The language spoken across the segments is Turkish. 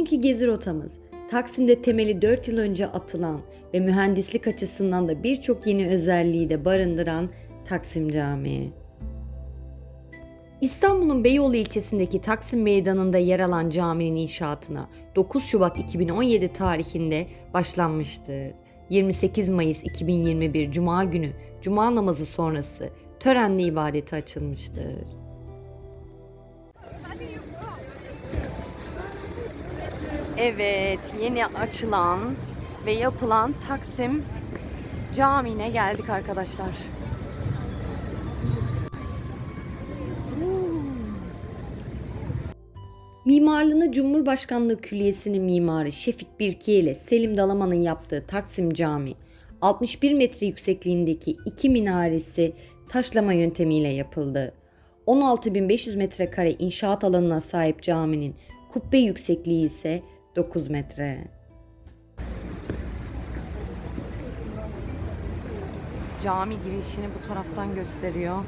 Bugünkü gezi rotamız Taksim'de temeli 4 yıl önce atılan ve mühendislik açısından da birçok yeni özelliği de barındıran Taksim Camii. İstanbul'un Beyoğlu ilçesindeki Taksim Meydanı'nda yer alan caminin inşaatına 9 Şubat 2017 tarihinde başlanmıştır. 28 Mayıs 2021 Cuma günü Cuma namazı sonrası törenli ibadete açılmıştır. Evet, yeni açılan ve yapılan Taksim Camii'ne geldik arkadaşlar. Mimarlığını Cumhurbaşkanlığı Külliyesi'nin mimarı Şefik Birkiye ile Selim Dalaman'ın yaptığı Taksim Camii, 61 metre yüksekliğindeki iki minaresi taşlama yöntemiyle yapıldı. 16.500 metrekare inşaat alanına sahip caminin kubbe yüksekliği ise 9 metre. Cami girişini bu taraftan gösteriyor.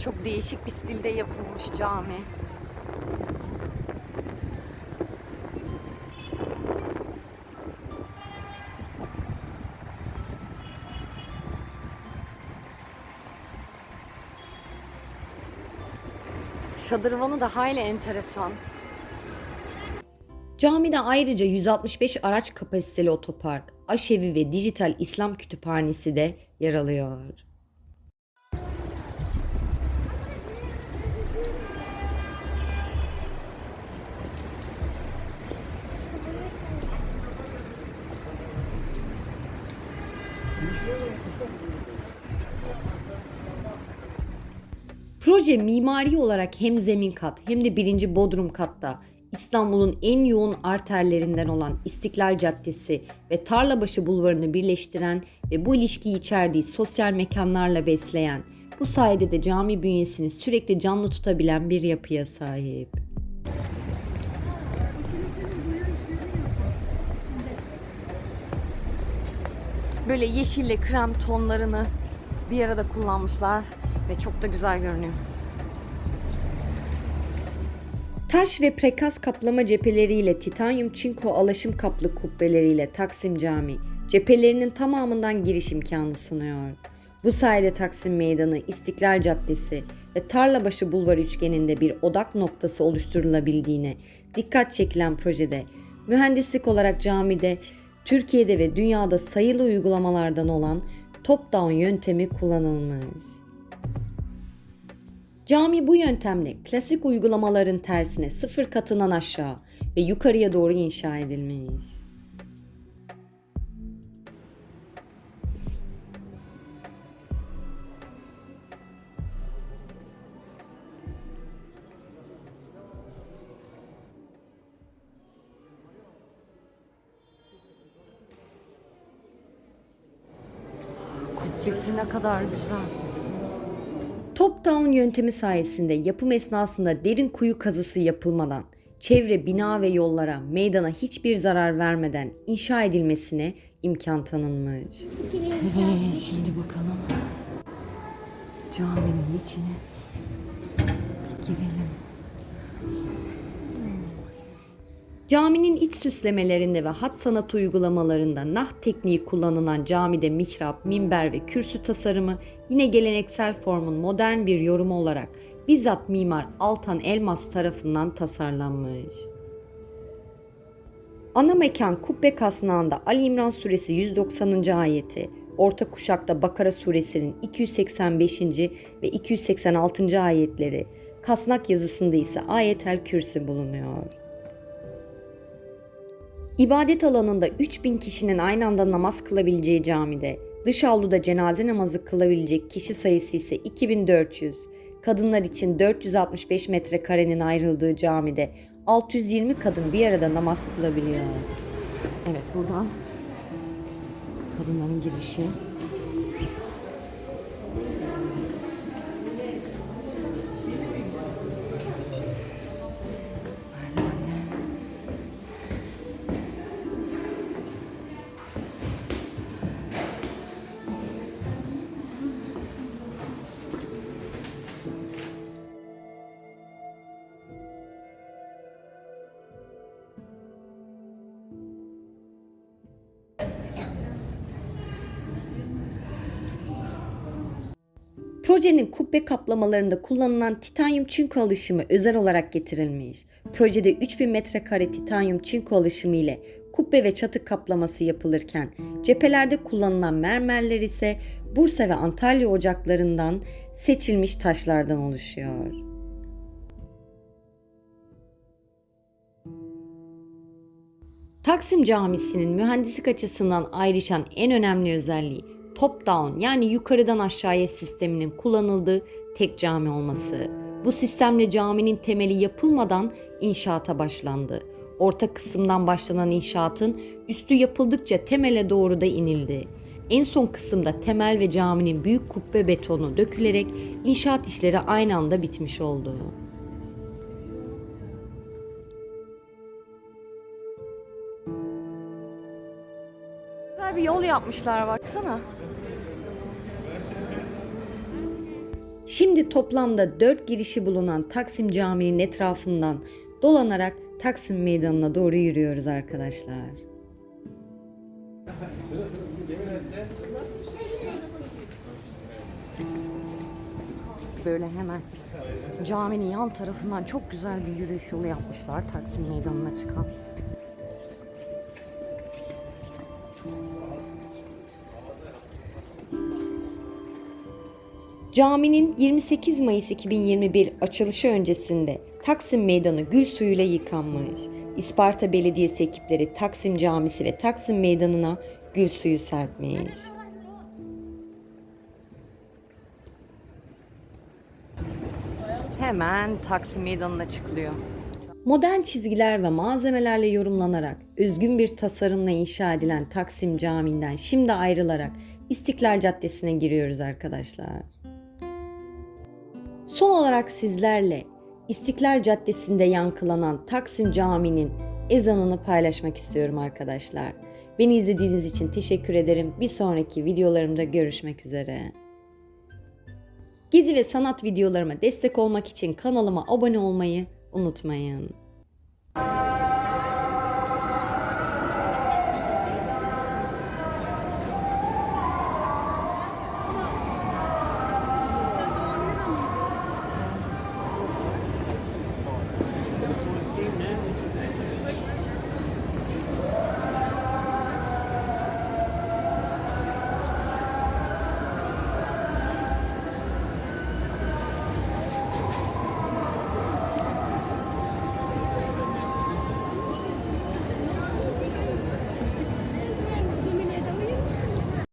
Çok değişik bir stilde yapılmış cami. Şadırvanı da hayli enteresan. Camide ayrıca 165 araç kapasiteli otopark, aşevi ve dijital İslam kütüphanesi de yer alıyor. Proje mimari olarak hem zemin kat hem de birinci bodrum katta İstanbul'un en yoğun arterlerinden olan İstiklal Caddesi ve Tarlabaşı Bulvarı'nı birleştiren ve bu ilişkiyi içerdiği sosyal mekanlarla besleyen, bu sayede de cami bünyesini sürekli canlı tutabilen bir yapıya sahip. Böyle yeşille krem tonlarını bir arada kullanmışlar ve çok da güzel görünüyor. Taş ve prekaz kaplama cepheleriyle titanyum çinko alaşım kaplı kubbeleriyle Taksim Camii cephelerinin tamamından giriş imkanı sunuyor. Bu sayede Taksim Meydanı, İstiklal Caddesi ve Tarlabaşı Bulvar üçgeninde bir odak noktası oluşturulabildiğine dikkat çekilen projede mühendislik olarak camide Türkiye'de ve dünyada sayılı uygulamalardan olan top-down yöntemi kullanılmış. Cami bu yöntemle klasik uygulamaların tersine sıfır katından aşağı ve yukarıya doğru inşa edilmiş. Kubbesi ne kadar güzel. Top-down yöntemi sayesinde yapım esnasında derin kuyu kazısı yapılmadan, çevre, bina ve yollara, meydana hiçbir zarar vermeden inşa edilmesine imkan tanınmış. Evet, şimdi bakalım caminin içine girelim. Caminin iç süslemelerinde ve hat sanat uygulamalarında nah tekniği kullanılan camide mihrap, minber ve kürsü tasarımı yine geleneksel formun modern bir yorumu olarak bizzat mimar Altan Elmas tarafından tasarlanmış. Ana mekan kubbe kasnağında Ali İmran suresi 190. ayeti, orta kuşakta Bakara suresinin 285. ve 286. ayetleri, kasnak yazısında ise ayetel kürsi bulunuyor. İbadet alanında 3000 kişinin aynı anda namaz kılabileceği camide, dış avluda cenaze namazı kılabilecek kişi sayısı ise 2400. Kadınlar için 465 metrekarenin ayrıldığı camide 620 kadın bir arada namaz kılabiliyor. Evet buradan kadınların girişi. Projenin kubbe kaplamalarında kullanılan titanyum çinko alışımı özel olarak getirilmiş. Projede 3000 metrekare titanyum çinko alışımı ile kubbe ve çatı kaplaması yapılırken cephelerde kullanılan mermerler ise Bursa ve Antalya ocaklarından seçilmiş taşlardan oluşuyor. Taksim Camisi'nin mühendislik açısından ayrışan en önemli özelliği top down yani yukarıdan aşağıya sisteminin kullanıldığı tek cami olması. Bu sistemle caminin temeli yapılmadan inşaata başlandı. Orta kısımdan başlanan inşaatın üstü yapıldıkça temele doğru da inildi. En son kısımda temel ve caminin büyük kubbe betonu dökülerek inşaat işleri aynı anda bitmiş oldu. Güzel bir yol yapmışlar baksana. Şimdi toplamda 4 girişi bulunan Taksim Camii'nin etrafından dolanarak Taksim Meydanı'na doğru yürüyoruz arkadaşlar. Böyle hemen caminin yan tarafından çok güzel bir yürüyüş yolu yapmışlar Taksim Meydanı'na çıkan. Caminin 28 Mayıs 2021 açılışı öncesinde Taksim Meydanı gül suyuyla yıkanmış. İsparta Belediyesi ekipleri Taksim Camisi ve Taksim Meydanı'na gül suyu serpmiş. Hemen Taksim Meydanı'na çıkılıyor. Modern çizgiler ve malzemelerle yorumlanarak özgün bir tasarımla inşa edilen Taksim Camii'nden şimdi ayrılarak İstiklal Caddesi'ne giriyoruz arkadaşlar. Son olarak sizlerle İstiklal Caddesi'nde yankılanan Taksim Camii'nin ezanını paylaşmak istiyorum arkadaşlar. Beni izlediğiniz için teşekkür ederim. Bir sonraki videolarımda görüşmek üzere. Gezi ve sanat videolarıma destek olmak için kanalıma abone olmayı unutmayın.